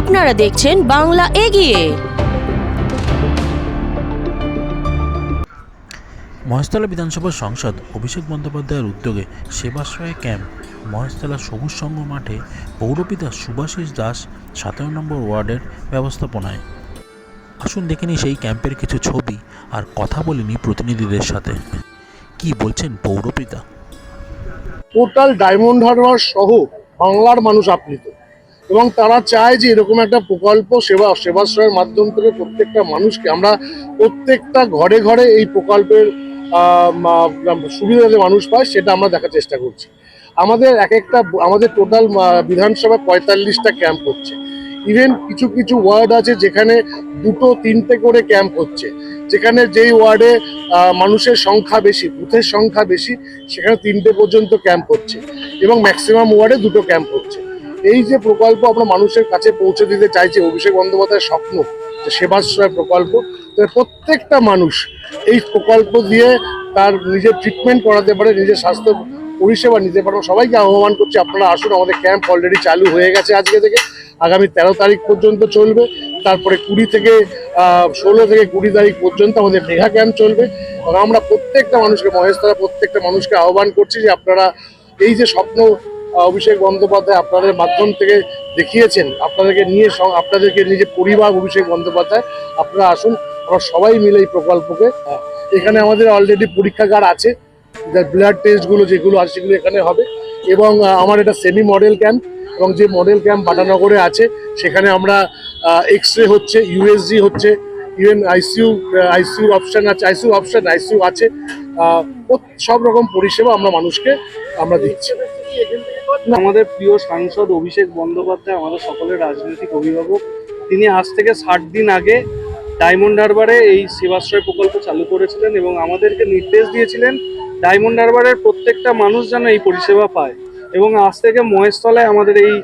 আপনারা দেখছেন বাংলা এগিয়ে। মহেশতলা বিধানসভা সংসদ অভিষেক বন্দ্যোপাধ্যায়ের উদ্যোগে সেবাশ্রয় ক্যাম্প মহেশতলা সবুজ সংঘ মাঠে পৌরপিতা সুভাষিস দাস সতেরো নম্বর ওয়ার্ডের ব্যবস্থাপনায়। আসুন দেখে নিই সেই ক্যাম্পের কিছু ছবি আর কথা বলিনি প্রতিনিধিদের সাথে। কি বলছেন পৌরপিতা? টোটাল ডায়মন্ড হারবার সহ বাংলার মানুষ আপ্লিত। এবং তারা চায় যে এরকম একটা প্রকল্প সেবা, সেবাশ্রয়ের মাধ্যম থেকে প্রত্যেকটা মানুষকে আমরা প্রত্যেকটা ঘরে ঘরে এই প্রকল্পের সুবিধা যাতে মানুষ পায় সেটা আমরা দেখার চেষ্টা করছি। আমাদের এক একটা আমাদের টোটাল বিধানসভায় পঁয়তাল্লিশটা ক্যাম্প হচ্ছে। ইভেন কিছু কিছু ওয়ার্ড আছে যেখানে দুটো, তিনটে করে ক্যাম্প হচ্ছে। যেখানে যেই ওয়ার্ডে মানুষের সংখ্যা বেশি, বুথের সংখ্যা বেশি, সেখানে তিনটে পর্যন্ত ক্যাম্প হচ্ছে এবং ম্যাক্সিমাম ওয়ার্ডে দুটো ক্যাম্প হচ্ছে। এই যে প্রকল্প আমরা মানুষের কাছে পৌঁছে দিতে চাইছি, অভিষেক বন্দ্যোপাধ্যায়ের স্বপ্ন, যে সেবাশ্রয় প্রকল্প প্রত্যেকটা মানুষ এই প্রকল্প দিয়ে তার নিজের ট্রিটমেন্ট করাতে পারে, নিজের স্বাস্থ্য পরিষেবা নিতে পারে। সবাইকে আহ্বান করছি, আপনারা আসুন, আমাদের ক্যাম্প অলরেডি চালু হয়ে গেছে আজকে থেকে। আগামী তেরো তারিখ পর্যন্ত চলবে। তারপরে কুড়ি থেকে ষোলো থেকে কুড়ি তারিখ পর্যন্ত আমাদের মেঘা ক্যাম্প চলবে। এবং আমরা প্রত্যেকটা মানুষকে, মহেশতলা প্রত্যেকটা মানুষকে আহ্বান করছি যে আপনারা এই যে স্বপ্ন অভিষেক বন্দ্যোপাধ্যায় আপনাদের মাধ্যম থেকে দেখিয়েছেন, আপনাদেরকে নিয়ে আপনাদেরকে নিজে পরিবার অভিষেক বন্দ্যোপাধ্যায়, আপনারা আসুন, আমরা সবাই মিলে এই প্রকল্পকে এখানে আমাদের অলরেডি পরীক্ষাগার আছে ব্লাড টেস্টগুলো যেগুলো আছে সেগুলো এখানে হবে, এবং আমার এটা সেমি মডেল ক্যাম্প এবং যে মডেল ক্যাম্প বাটানগরে আছে, সেখানে আমরা এক্স রে হচ্ছে ইউএসজি হচ্ছে ইভেন আইসিইউ আইসিইউ অপশন আছে আইসিইউ অপশন আইসিইউ আছে সব রকম পরিষেবা আমরা মানুষকে আমরা দিচ্ছি। আমাদের প্রিয় সাংসদ অভিষেক বন্দ্যোপাধ্যায়, আমাদের সকলের রাজনৈতিক অভিভাবক, তিনি আজ থেকে ষাট দিন আগে ডায়মন্ড হারবারে এই সেবাশ্রয় প্রকল্প চালু করেছিলেন এবং আমাদেরকে নির্দেশ দিয়েছিলেন ডায়মন্ড হারবারের প্রত্যেকটা মানুষ যেন এই পরিষেবা পায়। এবং আজ থেকে মহেশতলায় আমাদের এই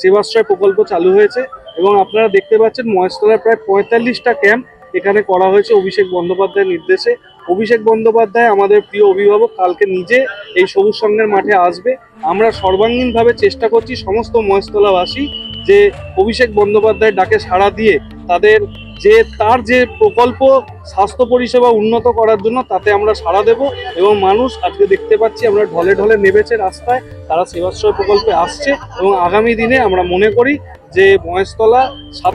সেবাশ্রয় প্রকল্প চালু হয়েছে এবং আপনারা দেখতে পাচ্ছেন মহেশতলায় প্রায় পঁয়তাল্লিশটা ক্যাম্প এখানে করা হয়েছে অভিষেক বন্দ্যোপাধ্যায়ের নির্দেশে। অভিষেক বন্দ্যোপাধ্যায় আমাদের প্রিয় অভিভাবক, কালকে নিজে এই সবুজ সংঘের মাঠে আসবে। আমরা সর্বাঙ্গীনভাবে চেষ্টা করছি সমস্ত মহেশতলাবাসী যে অভিষেক বন্দ্যোপাধ্যায় ডাকে সাড়া দিয়ে তাদের যে, তার যে প্রকল্প স্বাস্থ্য পরিষেবা উন্নত করার জন্য তাতে আমরা সাড়া দেব এবং মানুষ আজকে দেখতে পাচ্ছি আমরা ঢলে ঢলে নেমেছে রাস্তায়, তারা সেবাশ্রয় প্রকল্পে আসছে এবং আগামী দিনে আমরা মনে করি যে মহেশতলা সাত